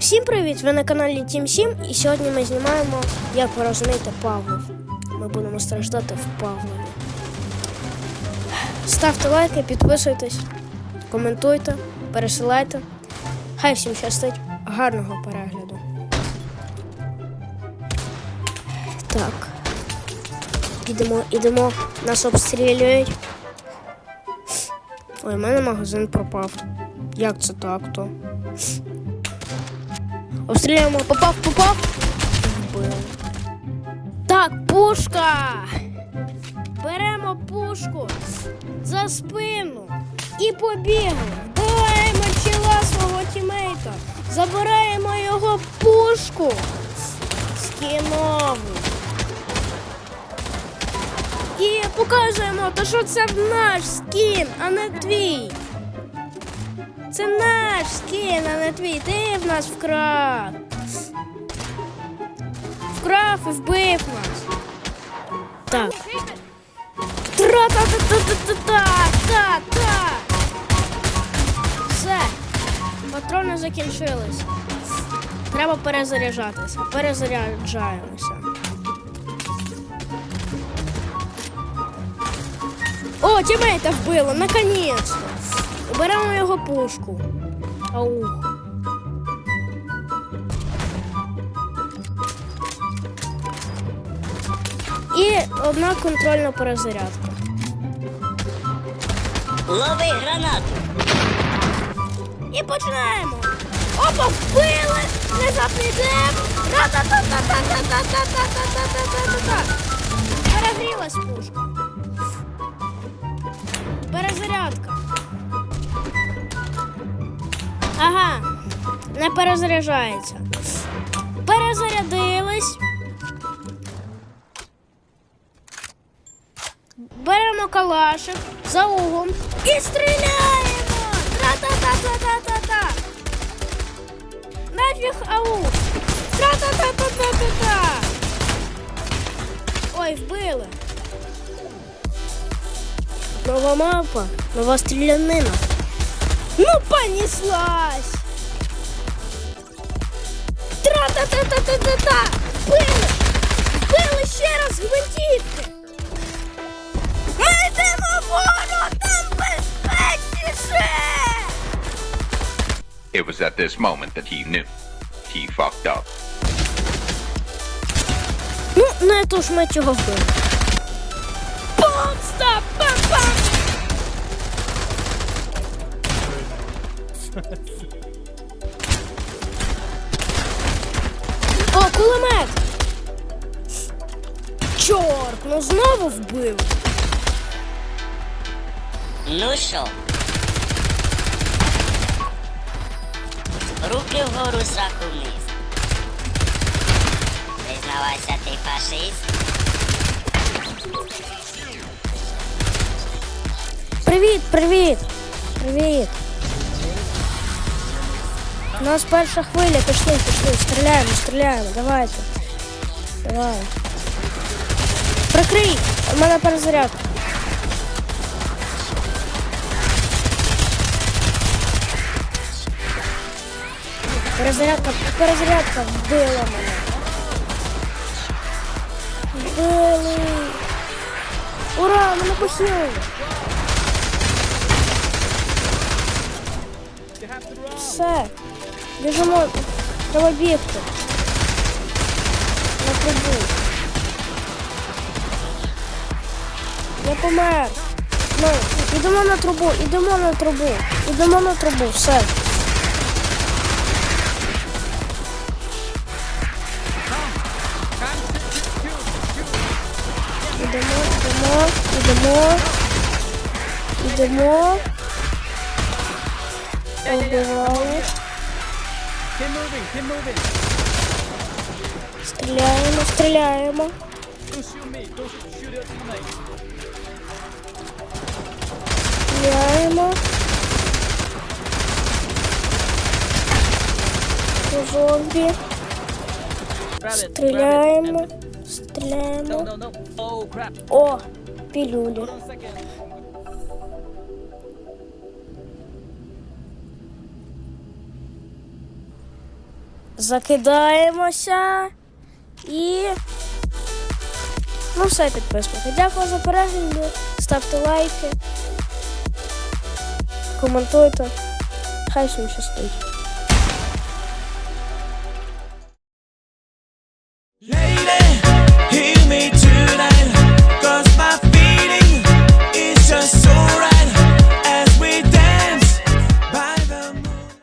Всім привіт! Ви на каналі Тім 7 і сьогодні ми знімаємо, як ви розумієте, Павлов. Ми будемо страждати в Павлові. Ставте лайки, підписуйтесь, коментуйте, пересилайте. Хай всім щастить. Гарного перегляду. Так. Ідемо, ідемо, нас обстрілюють. Ой, у мене магазин пропав. Як це так то? Обстріляємо, попав, попав. Вбили. Так, пушка. Беремо пушку за спину і побігли. Вбиваємо тіла свого тімейта. Забираємо його пушку. Скінову. І показуємо, то що це наш скін, а не твій. Це наш скін, а не твій. Ти в нас вкрав. Вкрав і вбив нас. Так. Тра-та-та-та-та-та-та-та. Все. Патрони закінчились. Треба перезаряджатися. Перезаряджаємося. О, тімейта вбило, наконець-то. Беремо його пушку. Аух. І одна контрольна перезарядка. Лови гранату. І починаємо. Опа, вбили! Внезапний дем! Ра-та-та-та-та-та-та-та-та-та-та-та-та-та-та. Перегрілась пушка. Ага, не перезаряджається. Перезарядились. Беремо калашик за углом і стріляємо! Тра-та-та-та-та-та-та! Нафіг ау! Тра-та-та-та-та-та-та! Ой, вбили! Нова мапа, нова стрілянина. Ну, понеслась! Тра-та-та-та-та-та-та! Вбили! Вбили ще раз гвинтівки! Ми йдемо вгору, там безпечніше! It was at this moment that he knew. He fucked up. Ну, не то ж ми цього вбили. Помста! Пам-пам! О, кулемет! Чорт, ну знову вбив. Ну що? Руки вгору, сраку вниз. Признавайся, ти фашист. Привіт, привіт! Привіт! У нас перша хвиля, пішли, пішли, стріляємо, стріляємо, давайте. Давай. Прикрий! У мене перезарядка. Перезарядка, перезарядка вбила мене. Вбили. Ура, мене похилили. Все. Біжимо. Треба бігти. На трубу. Я помер. Ну, ідемо на трубу, ідемо на трубу, ідемо на трубу, все. Ідемо, ідемо, ідемо, ідемо. Убивали. Keep moving, keep moving. Стріляємо, стріляємо. Don't shoot me, don't shoot your teammate. Стріляємо. По зомбі. Grab it, grab it. Стріляємо. No, Стріляємо. no, no. Oh crap. О, пілюлі. закидаємося і ну все підписуйте. Дякую за перегляд, ставте лайки, коментуйте. Хай всім щастить. Lady.